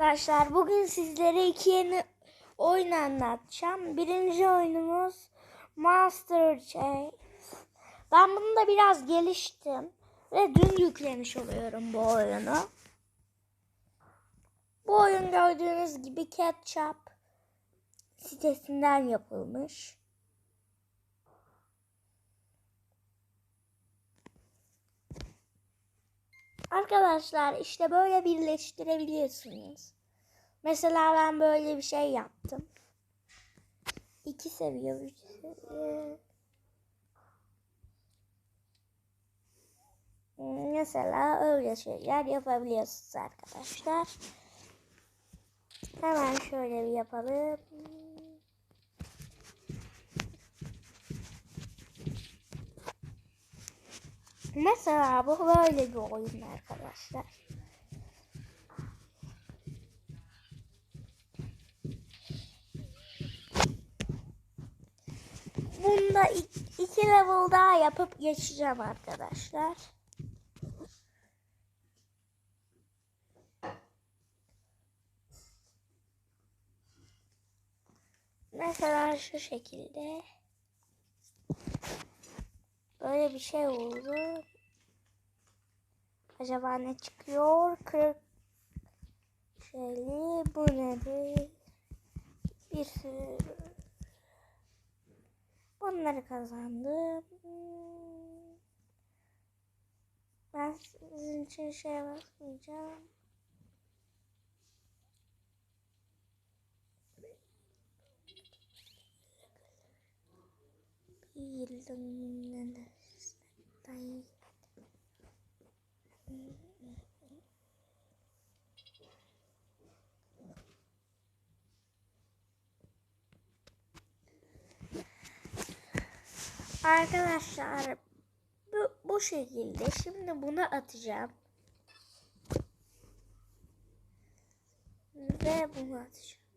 Arkadaşlar bugün sizlere iki yeni oyun anlatacağım. Birinci oyunumuz Monster Chase. Ben bunu da biraz geliştim ve dün yüklemiş oluyorum bu oyunu. Bu oyun gördüğünüz gibi Ketchup sitesinden yapılmış. Arkadaşlar işte böyle birleştirebiliyorsunuz. Mesela ben böyle bir şey yaptım. İki seviye, üç seviye. Mesela öyle şeyler yapabiliyorsunuz arkadaşlar. Hemen şöyle bir yapalım. Mesela bu böyle bir oyun arkadaşlar. Bunda iki, level daha yapıp geçeceğim arkadaşlar. Mesela şu şekilde. Böyle bir şey oldu. Acaba ne çıkıyor? Kırık şeyli. Bu nedir? Bir sürü. Bunları kazandım. Ben sizin için şeye basmayacağım. Yılın Arkadaşlar bu, bu şekilde şimdi bunu atacağım. Ve bunu atacağım.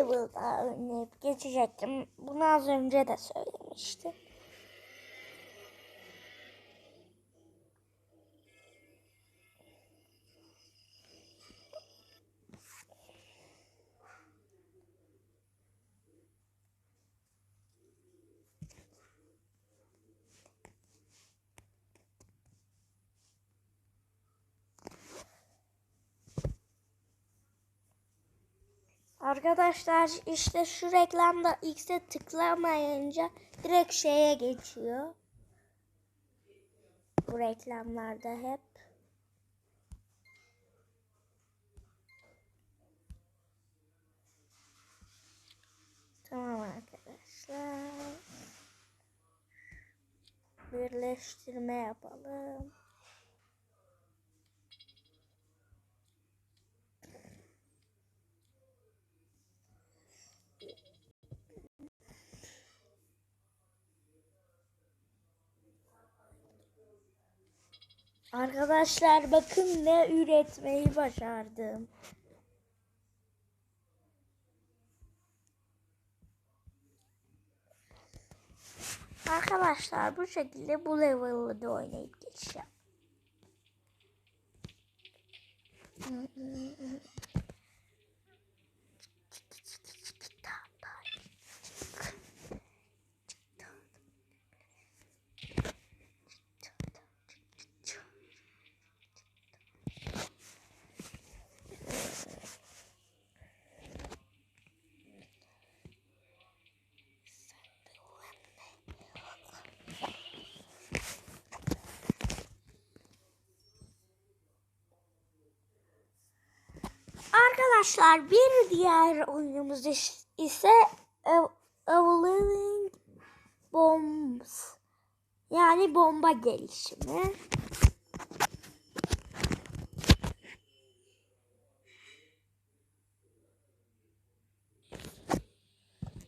Bir level daha oynayıp geçecektim. Bunu az önce de söylemiştim. Arkadaşlar işte şu reklamda X'e tıklamayınca direkt şeye geçiyor. Bu reklamlarda hep. Tamam arkadaşlar. Birleştirme yapalım. Arkadaşlar bakın ne üretmeyi başardım. Arkadaşlar bu şekilde bu level'ı da oynayıp geçeceğim. Arkadaşlar bir diğer oyunumuz is- ise Ev- Evolving Bombs. Yani bomba gelişimi.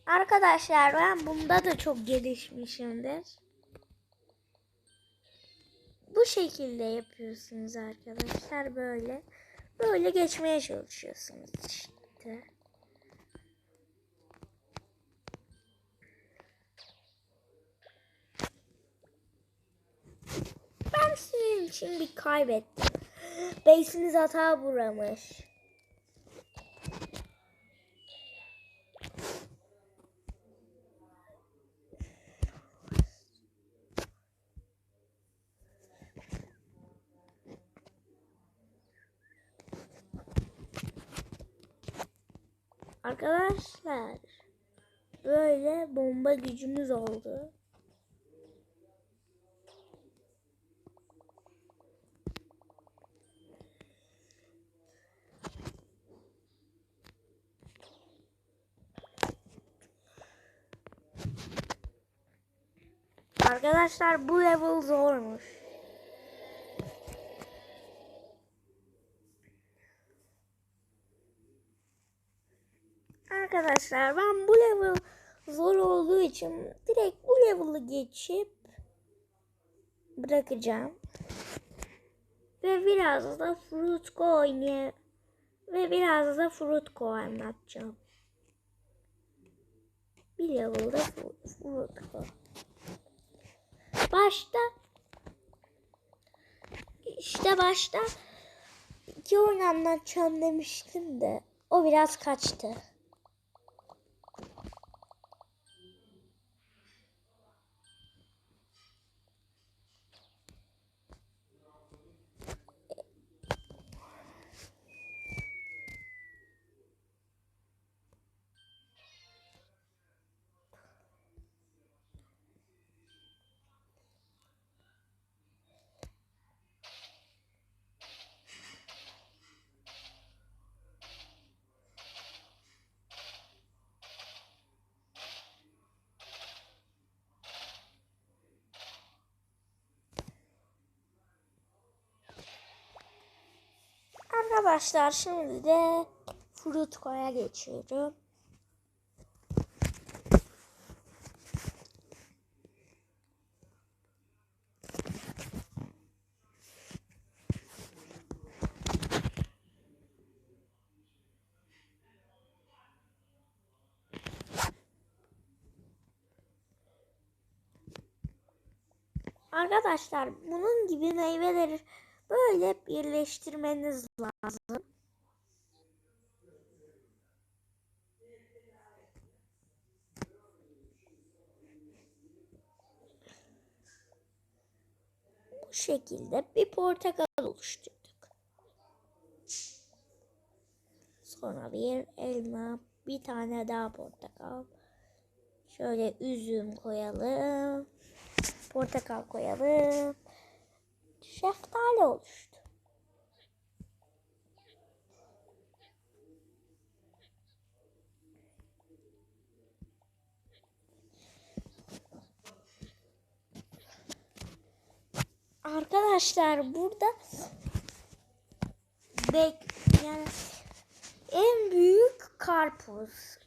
Arkadaşlar ben bunda da çok gelişmişimdir. Bu şekilde yapıyorsunuz arkadaşlar böyle. Böyle geçmeye çalışıyorsunuz işte. Ben sizin için bir kaybettim. Base'iniz hata buramış. Arkadaşlar böyle bomba gücümüz oldu. Arkadaşlar bu level zormuş. Arkadaşlar ben bu level zor olduğu için direkt bu level'ı geçip bırakacağım. Ve biraz da Fruitco oynayayım. Ve biraz da Fruitco anlatacağım. Bir level'da Fru- Fruitco. Başta işte başta iki oyun anlatacağım demiştim de o biraz kaçtı. Arkadaşlar şimdi de Fruitco'ya geçiyorum. Arkadaşlar bunun gibi meyveleri böyle birleştirmeniz lazım. Bu şekilde bir portakal oluşturduk. Sonra bir elma, bir tane daha portakal. Şöyle üzüm koyalım. Portakal koyalım. Şeftali oluştu. Arkadaşlar burada bek yani en büyük karpuz.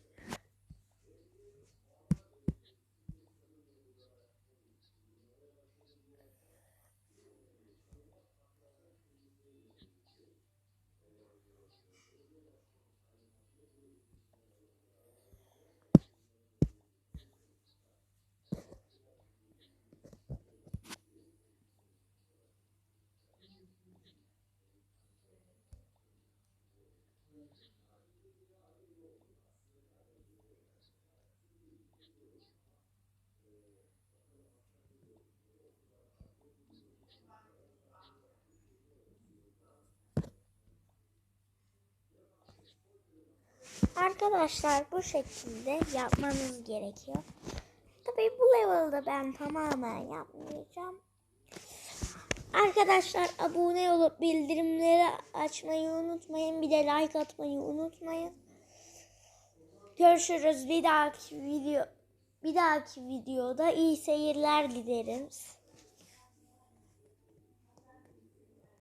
Arkadaşlar bu şekilde yapmanız gerekiyor. Tabii bu level'da ben tamamen yapmayacağım. Arkadaşlar abone olup bildirimleri açmayı unutmayın. Bir de like atmayı unutmayın. Görüşürüz bir dahaki video bir dahaki videoda iyi seyirler dilerim.